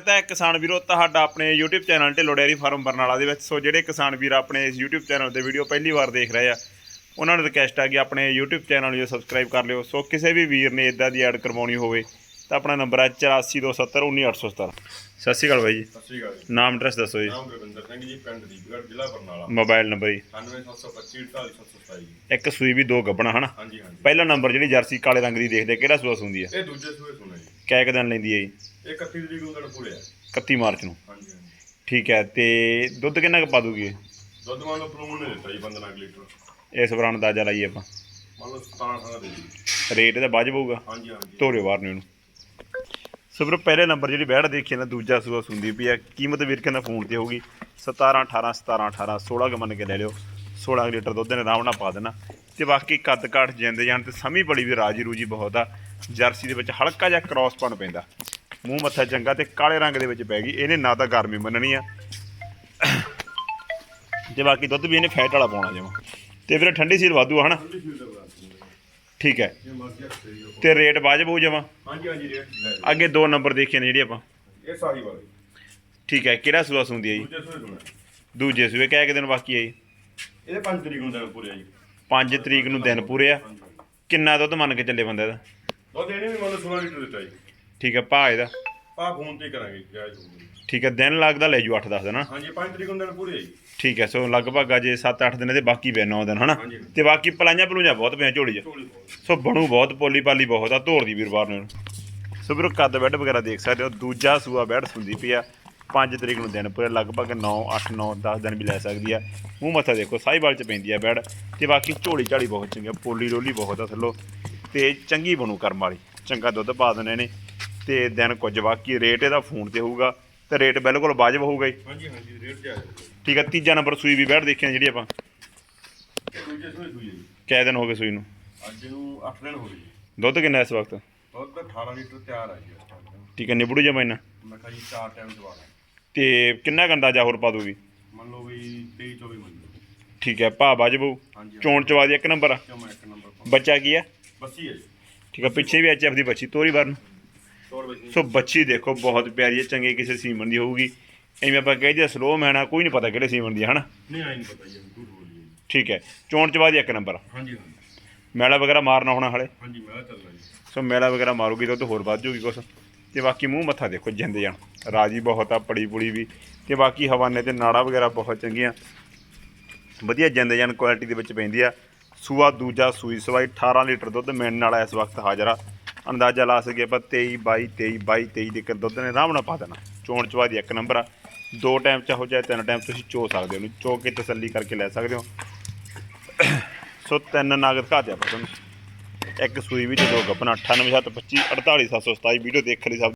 ਸਵਾਗਤ ਹੈ ਕਿਸਾਨ ਵੀਰੋ ਤੁਹਾਡਾ ਆਪਣੇ YouTube channel Dhillon dairy farm Barnala ਦੇ ਵਿੱਚ। ਸੋ ਜਿਹੜੇ ਕਿਸਾਨ ਵੀਰ ਆਪਣੇ ਇਸ YouTube ਚੈਨਲ ਤੇ ਵੀਡੀਓ ਪਹਿਲੀ ਵਾਰ ਦੇਖ ਰਹੇ ਆ ਉਹਨਾਂ ਨੂੰ ਰਿਕਵੈਸਟ ਹੈ ਕਿ ਆਪਣੇ YouTube ਚੈਨਲ ਨੂੰ ਸਬਸਕ੍ਰਾਈਬ ਕਰ ਲਿਓ। ਸੋ ਕਿਸੇ ਵੀ ਵੀਰ ਨੇ ਇਦਾਂ ਦੀ ਐਡ ਕਰਵਾਉਣੀ ਹੋਵੇ ਤਾਂ ਆਪਣਾ ਨੰਬਰ ਹੈ 8427191817 ਸਤਿ ਸ਼੍ਰੀ ਅਕਾਲ ਬਾਈ ਜੀ। ਸਤਿ ਸ਼੍ਰੀ ਅਕਾਲ ਜੀ। ਨਾਮ ਐਡਰੈਸ ਦੱਸੋ ਜੀ। ਨਾਮ ਗੁਰਵਿੰਦਰ ਸਿੰਘ ਜੀ ਪਿੰਡ ਦੀਪਗੜ੍ਹ ਜ਼ਿਲ੍ਹਾ ਬਰਨਾਲਾ। ਮੋਬਾਈਲ ਨੰਬਰ ਜੀ। 9725 48727 ਜੀ ਇੱਕ ਸੂਈ ਵੀ ਦੋ ਗੱਬਣਾ ਹਨਾ? ਹਾਂਜੀ ਹਾਂਜੀ। ਪਹਿਲਾ ਨੰਬਰ ਜਿਹੜੀ ਜਰਸੀ ਕਾਲੇ ਰੰਗ ਦੀ ਦੇਖਦੇ ਕਿਹੜਾ ਸੂਆ ਹੁੰਦੀ ਹੈ ਇਹ ਦੂਜੇ ਸੂਏ ਸੁਣਾ ਜੀ। ਕੈ ਕੁ ਦਿਨ ਲੈਂਦੀ ਹੈ ਜੀ। ਇਹ 31 ਤਰੀਕ ਨੂੰ ਦਿਨ ਪੂਰੇ ਆ। 31 ਮਾਰਚ ਨੂੰ? ਹਾਂਜੀ ਹਾਂਜੀ। ਠੀਕ ਹੈ ਤੇ ਦੁੱਧ ਕਿੰਨਾ ਕੁ ਪਾ ਦੂਗੀ ਇਹ? ਦੁੱਧ ਮੰਨ ਲਓ ਪ੍ਰੂਨ ਨੇ ਦਿੱਤਾ ਜੀ 15 ਕੁ ਲੀਟਰ। ਇਸ ਵਾਰ ਅੰਦਾਜ਼ਾ ਲਾਈਏ ਆਪਾਂ। ਮੰਨ ਲਓ 17 18 ਦੇ ਜੀ। ਰੇਟ ਇਹਦਾ ਬਾਜ ਪਊਗਾ? ਹਾਂਜੀ ਹਾਂਜੀ। ਬਾਹਰ ਨੂੰ ਇਹਨੂੰ। ਸੋ ਵੀਰੋ ਪਹਿਲੇ ਨੰਬਰ ਜਿਹੜੀ ਬੈੜ ਦੇਖੀ ਨਾ ਦੂਜਾ ਸੂਆ ਸੁੰਦੀ ਪਈ ਆ ਕੀਮਤ ਵੀਰ ਕਹਿੰਦਾ ਫੋਨ ਤੇ ਹੋਊਗੀ। 17 18 17 18 16 ਕੁ ਮੰਨ ਕੇ ਲੈ ਲਿਓ। 16 ਕੁ ਲੀਟਰ ਦੁੱਧ ਨੇ ਆਰਾਮ ਨਾਲ ਪਾ ਦੇਣਾ। ਤੇ ਬਾਕੀ ਕੱਦ ਕਾਠ ਜਿੰਦੇ ਜਾਣ ਤੇ ਸਮੀ ਬੜੀ ਵੀ ਰਾਜੀ ਰੂਜੀ ਬਹੁਤ ਆ। ਜਰਸੀ ਦੇ ਵਿੱਚ ਹਲਕਾ ਜਿਹਾ ਕ੍ਰਾਸਪਨ ਪੈਂਦਾ। ਮੂੰਹ ਮੱਥਾ ਚੰਗਾ ਤੇ ਕਾਲੇ ਰੰਗ ਦੇ ਵਿੱਚ ਪੈ ਗਈ। ਇਹਨੇ ਨਾ ਤਾਂ ਗਰਮੀ ਮੰਨਣੀ ਆ। ਤੇ ਬਾਕੀ ਦੁੱਧ ਵੀ ਇਹਨੇ ਫੈਟ ਵਾਲਾ ਪਾਉਣਾ ਜਮਾ ਤੇ ਵੀਰੇ ਠੰਡੀ ਸੀਲ ਵਾਧੂ ਆ ਹਨਾ? ਠੀਕ ਹੈ। ਤੇ ਰੇਟ ਵਾਜਬ ਹੋਊ ਜਮਾ ਹਾਂਜੀ ਹਾਂਜੀ ਰੇਟ। ਅੱਗੇ ਦੋ ਨੰਬਰ ਦੇਖੇ ਨੇ ਜਿਹੜੀ ਆਪਾਂ। ਇਹ ਸਾਰੀ ਵਾਲੀ। ਠੀਕ ਹੈ ਕਿਹੜਾ ਸੂਆ ਸੁੰਦੀ ਹੈ ਜੀ? ਦੂਜੇ ਸੂਏ ਕਹਿ ਕੇ ਦਿਨ ਬਾਕੀ ਹੈ ਜੀ? ਇਹਦੇ 5 ਤਰੀਕ ਨੂੰ ਦਿਨ ਪੂਰੇ ਆ ਜੀ। 5 ਤਰੀਕ ਨੂੰ ਦਿਨ ਪੂਰੇ ਆ। ਕਿੰਨਾ ਦੁੱਧ ਮੰਨ ਕੇ ਚੱਲੇ ਬੰਦੇ ਦਾ ਦੁੱਧ ਇਹਨੇ ਵੀ ਮੰਨ ਲਓ 16 ਲੀਟਰ ਦਿੱਤਾ ਜੀ। ਠੀਕ ਹੈ ਭਾ ਇਹਦਾ। ਪਾ ਫੋਨ ਤੇ ਹੀ ਕਰਾਂਗੇ ਜਾਇਜ਼ ਹੋਊਗੀ। ਠੀਕ ਹੈ ਦਿਨ ਲੱਗਦਾ ਲੈ ਜੂ 8-10 ਦਿਨ। ਹਨਾ ਹਾਂਜੀ 5 ਤਰੀਕ ਨੂੰ ਦਿਨ ਪੂਰੇ ਆ ਜੀ। ਠੀਕ ਹੈ ਸੋ ਲਗਭਗ ਅਜੇ 7-8 ਦਿਨ ਦੇ ਬਾਕੀ ਪਏ 9 ਦਿਨ ਹਨਾ? ਹਾਂਜੀ। ਤੇ ਬਾਕੀ ਪਲਾਈਆਂ ਪਲੂਈਆਂ ਬਹੁਤ ਪਿਆ ਝੋਲੀ 'ਚ। ਝੋਲੀ ਸੋ ਬਣੂ ਬਹੁਤ ਪੋਲੀ ਪਾਲੀ ਬਹੁਤ ਆ ਧੋਰ ਦੀ ਵੀਰਵਾਰ ਨੂੰ। ਸੋ ਵੀਰੋ ਕੱਦ ਬੈੱਡ ਵਗੈਰਾ ਦੇਖ ਸਕਦੇ ਹੋ ਦੂਜਾ ਸੂਆ ਬੈੱਡ ਸੁੰਦੀ ਪਈ ਆ। 5 ਤਰੀਕ ਨੂੰ ਦਿਨ ਪੂਰੇ ਲਗਭਗ 9 8 9 10 ਦਿਨ ਵੀ ਲੈ ਸਕਦੀ ਆ। ਮੂੰਹ ਮੱਥਾ ਦੇਖੋ ਸਾਈਵਾਲ ਚ ਪੈਂਦੀ ਆ ਬੈੱਡ। ਤੇ ਬਾਕੀ ਝੋਲੀ ਝਾਲੀ ਬਹੁਤ ਚੰਗੀ ਆ ਪੋਲੀ ਰੋਲੀ ਬਹੁਤ ਆ ਥੱਲੋ। ਤੇ ਚੰਗੀ ਬਣੂ ਕਰਮ ਵਾਲੀ। ਚੰਗਾ ਦੁੱਧ ਪਾ ਦਿੰਦੇ ਨੇ। ਤੇ ਦਿਨ ਕੁਝ ਬਾਕੀ ਰੇਟ ਇਹਦਾ ਫੋਨ ਤੇ ਹੋਊਗਾ ਤੇ ਰੇਟ ਬਿਲਕੁਲ ਵਾਜਬ ਹੋਊਗਾ ਜੀ। ਹਾਂਜੀ ਹਾਂਜੀ ਰੇਟ ਜਾਇਜ਼ ਠੀਕ ਆ ਤੀਜਾ ਨੰਬਰ ਸੂਈ ਵੀ ਬੈੱਡ ਦੇਖਿਆ ਜਿਹੜੀ ਆਪਾਂ। ਦੂਜੇ ਸੂਏ ਜੀ? ਦਿਨ ਹੋ ਗਏ ਸੂਈ ਨੂੰ? ਅੱਜ ਨੂੰ 8 ਦਿਨ ਹੋ ਗਏ ਜੀ। ਦੁੱਧ ਕਿੰਨਾ ਇਸ ਵਕਤ? ਦੁੱਧ 18 ਲੀਟਰ ਤਿਆਰ ਆ ਜੀ ਇਸ ਠੀਕ ਹੈ ਨਿਬੜੂ ਜਮਾ ਇੰਨਾ? ਮੈਂ ਕਿਹਾ ਜੀ ਚਾਰ ਟਾਈਮ ਦਵਾਣਾ ਤੇ ਕਿੰਨਾ ਕੁ ਅੰਦਾਜ਼ਾ ਹੋਰ ਪਾ ਦੂਗੀ ਮੰਨ ਲਓ ਵੀ 23 24 ਮੰਨ ਲਓ। ਠੀਕ ਹੈ ਭਾ ਵਾਜਬੂ ਹਾਂਜੀ ਚੋਣ ਚਵਾ ਦੀ ਇੱਕ ਨੰਬਰ ਆ। ਕਿਉਂ ਮੈਂ ਇੱਕ ਨੰਬਰ ਪਾ ਬੱਚਾ ਕੀ ਆ? ਬੱਸੀ ਹੈ ਜੀ। ਠੀਕ ਆ ਪਿੱਛੇ ਵੀ ਐਚਐਫ ਦੀ ਬੱਚੀ ਤੋਰੀ ਵਰਨ। ਸੋ ਬੱਚੀ ਦੇਖੋ ਬਹੁਤ ਪਿਆਰੀ ਹੈ ਚੰਗੇ ਕਿਸੇ ਸੀਮਨ ਦੀ ਹੋਊਗੀ। ਐਵੇਂ ਆਪਾਂ ਕਹਿੰਦੇ ਸਲੋ ਮੈਨਾ ਕੋਈ ਨਹੀਂ ਪਤਾ ਕਿਹੜੇ ਸੀਮਨ ਦੀ ਹੈ ਹਨਾ? ਨਹੀਂ ਆਈ ਨਹੀਂ ਪਤਾ ਜੀ ਝੂਠ ਬੋਲੀ ਜੀ। ਠੀਕ ਹੈ ਚੋਣ ਚਵਾ ਦੀ ਇੱਕ ਨੰਬਰ। ਹਾਂਜੀ ਹਾਂਜੀ। ਮੈਲਾ ਵਗੈਰਾ ਮਾਰਨਾ ਹੋਣਾ ਹਲੇ? ਹਾਂਜੀ ਮੈਂ ਚੱਲਣਾ ਜੀ। ਸੋ ਮੈਲਾ ਵਗੈਰਾ ਮਾਰੂਗੀ ਤਾਂ ਉਹ ਤੋਂ ਹੋਰ ਵੱਧ ਜੂਗੀ ਕੁਛ। ਤੇ ਬਾਕੀ ਮੂੰਹ ਮੱਥਾ ਦੇਖੋ ਜਿੰਦ ਜਾਣ। ਰਾਜੀ ਬਹੁਤ ਆ ਪੜੀ ਪੁੜੀ ਵੀ। ਤੇ ਬਾਕੀ ਹਵਾਨੇ ਤੇ ਨਾੜਾ ਵਗੈਰਾ ਬਹੁਤ ਚੰਗੀਆਂ। ਵਧੀਆ ਜਿੰਦ ਜਾਨ ਕੁਆਲਿਟੀ ਦੇ ਵਿੱਚ ਪੈਂਦੀ ਆ। ਸੂਆ ਦੂਜਾ ਸੂਈ ਸਵਾਈ 18 ਲੀਟਰ ਦੁੱਧ ਮਿਲਣ ਵਾਲਾ ਇਸ ਵਕਤ ਹਾਜ਼ਰ ਆ। ਅੰਦਾਜ਼ਾ ਲਾ ਸਕੀਏ ਆਪਾਂ 23 22 23 22 23 ਦੇ ਦੁੱਧ ਨੇ ਆਰਾਮ ਨਾਲ ਪਾ ਦੇਣਾ। ਚੋਣ ਚਵਾ ਦੀ ਇੱਕ ਨੰਬਰ ਆ। ਦੋ ਟਾਈਮ ਚਾਹੋ ਚਾਹੇ ਤਿੰਨ ਟਾਈਮ ਤੁਸੀਂ ਚੋ ਸਕਦੇ ਹੋ। ਚੋ ਕੇ ਤਸੱਲੀ ਕਰਕੇ ਲੈ ਸਕਦੇ ਹੋ। ਸੋ ਤਿੰਨ ਨਾਗਤ ਘਾਟਿਆ ਆਪਾਂ ਤੁਹਾਨੂੰ। ਇੱਕ ਸੂਈ ਵਿੱਚ ਦੋ ਗੱਪਨਾ 98725 48727 ਵੀਡੀਓ ਦੇਖਣ ਲਈ ਸਭ